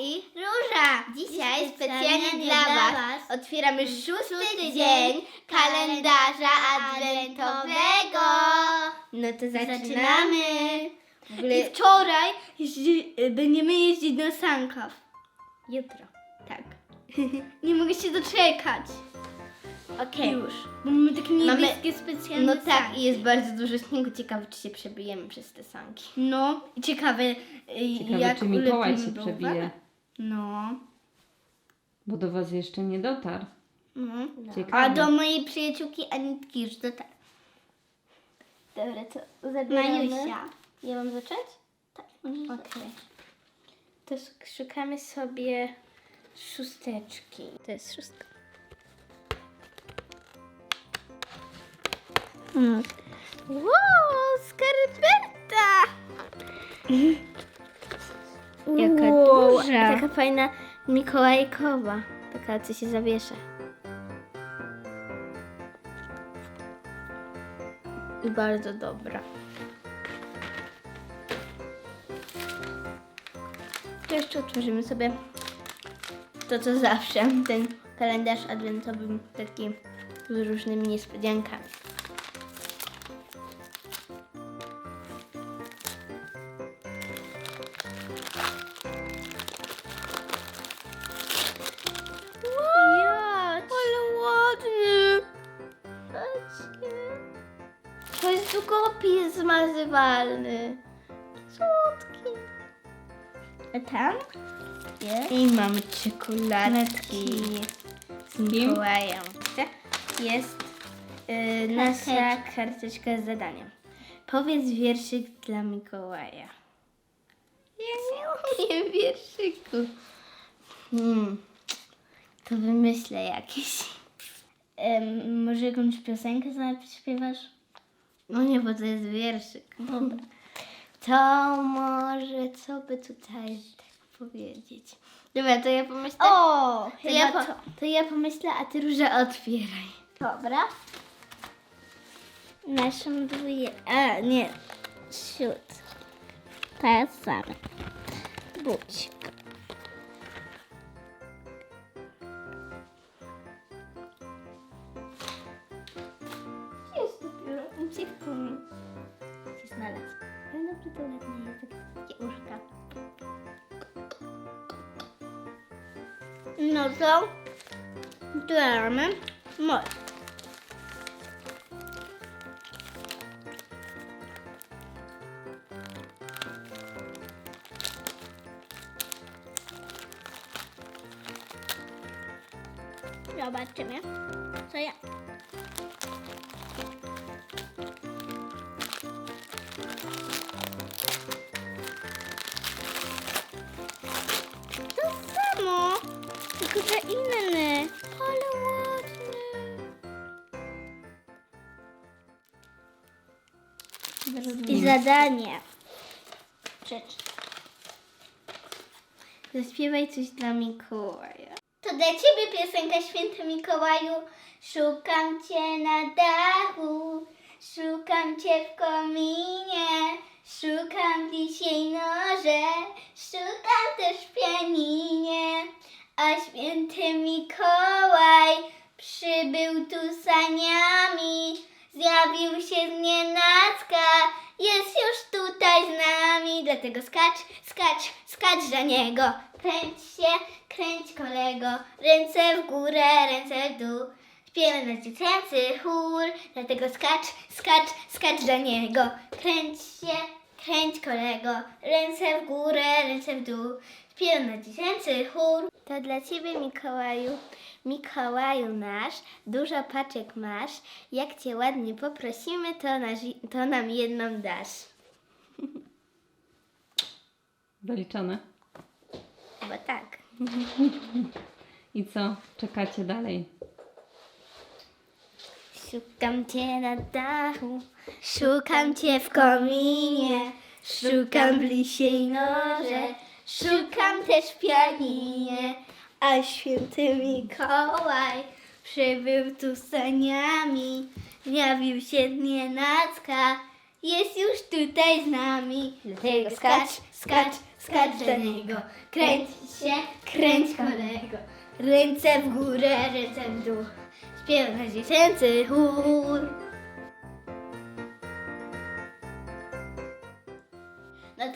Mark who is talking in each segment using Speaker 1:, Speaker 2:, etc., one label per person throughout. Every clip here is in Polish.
Speaker 1: i Róża. Dzisiaj specjalnie dla Was
Speaker 2: was
Speaker 1: otwieramy szósty
Speaker 2: szósty
Speaker 1: dzień
Speaker 2: dzień
Speaker 1: kalendarza adwentowego. No to zaczynamy. W ogóle
Speaker 2: I wczoraj jeździ, będziemy jeździć na Sankaw.
Speaker 1: jutro.
Speaker 2: Tak. Nie mogę się doczekać.
Speaker 1: Okej.
Speaker 2: Już. Bo mamy takie
Speaker 1: Mamy-
Speaker 2: niebieskie specjalne
Speaker 1: No tak,
Speaker 2: sanki.
Speaker 1: i jest bardzo dużo śniegu. Ciekawe, czy się przebijemy przez te sanki.
Speaker 2: No, i ciekawe, y,
Speaker 3: Ciekawe,
Speaker 2: jak
Speaker 3: czy Mikołaj się przebije,
Speaker 2: No.
Speaker 3: bo do was jeszcze nie dotarł.
Speaker 2: no.
Speaker 3: Ciekawe.
Speaker 2: A do mojej przyjaciółki Anitki już dotarł.
Speaker 1: Dobra, to
Speaker 2: Majusia.
Speaker 1: Ja mam zacząć?
Speaker 2: Tak.
Speaker 1: Okej. To sz- szukamy sobie szósteczki. To jest szóstka.
Speaker 2: Mm.
Speaker 1: Wow, skarpeta! Jaka Duża. Taka fajna mikołajkowa. Taka, co się zawiesza. I bardzo dobra. To jeszcze otworzymy sobie to, co zawsze. Ten kalendarz adwentowy taki z różnymi niespodziankami. Jest długopis zmazywalny. Słodki. A tam? Jest. I mamy czekoladki z Mikołajem. Jest y, nasza karteczka z zadaniem. Powiedz wierszyk dla Mikołaja. Ja nie umiem wierszyku. Hmm. To wymyślę jakieś. Em, może jakąś piosenkę śpiewasz? No nie, bo to jest wierszyk. Dobra. To może co by tutaj tak powiedzieć? Dobra, to ja pomyślę.
Speaker 2: O,
Speaker 1: to, ja
Speaker 2: chyba
Speaker 1: po,
Speaker 2: to.
Speaker 1: to ja pomyślę, a ty róża otwieraj.
Speaker 2: Dobra. Naszą dwóje... A, nie. Siód. Ta sama. Buźka.
Speaker 1: Znalazł. To ładnie jest. Takie uszka.
Speaker 2: No to... Otwieramy. Moc. Zobaczymy, co ja. Inny. Ale ładny. I zadanie. Przeczytaj.
Speaker 1: Zaśpiewaj coś dla Mikołaja.
Speaker 2: To dla ciebie piosenka Święty Mikołaju. Szukam cię na dachu, szukam cię w kominie, szukam dzisiaj noże, szukam też w pianinie. A święty Mikołaj przybył tu saniami, zjawił się z nienacka, jest już tutaj z nami. Dlatego skacz, skacz, skacz za niego. Kręć się, kręć kolego, ręce w górę, ręce w dół. Śpiewamy na dziecięcy chór, dlatego skacz, skacz, skacz za niego. Kręć się, kręć kolego, ręce w górę, ręce w dół. Śpiewamy na dziecięcy chór.
Speaker 1: To dla ciebie, Mikołaju. Mikołaju nasz, dużo paczek masz. Jak cię ładnie poprosimy, to, nasz, to nam jedną dasz.
Speaker 3: Zaliczone.
Speaker 1: Chyba tak.
Speaker 3: I co? Czekacie dalej.
Speaker 1: Szukam cię na dachu, szukam cię w kominie, szukam w lisiej norze, szukam też pianinie, a święty Mikołaj przybył tu saniami, zjawił się nienacka, jest już tutaj z nami. Dlatego skacz, skacz, skacz
Speaker 2: do niego. Kręć się, kręć kolego. Ręce w górę, ręce w dół. Śpiew na dziecięcy chór.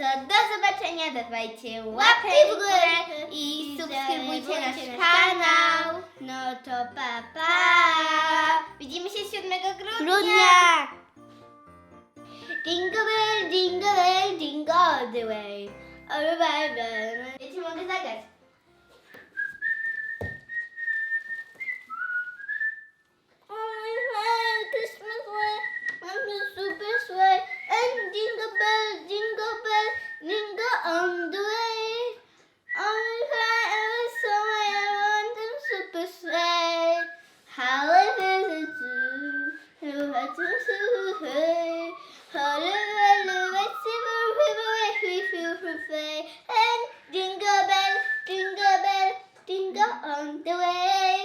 Speaker 2: To do zobaczenia, dawajcie łapki w górę i subskrybujcie nasz kanał. No to pa pa. Widzimy się 7 grudnia.
Speaker 1: Grudnia.
Speaker 2: Jingle bell, jingle bell, jingle all the way. All right, ci mogę zagrać.
Speaker 1: On the way.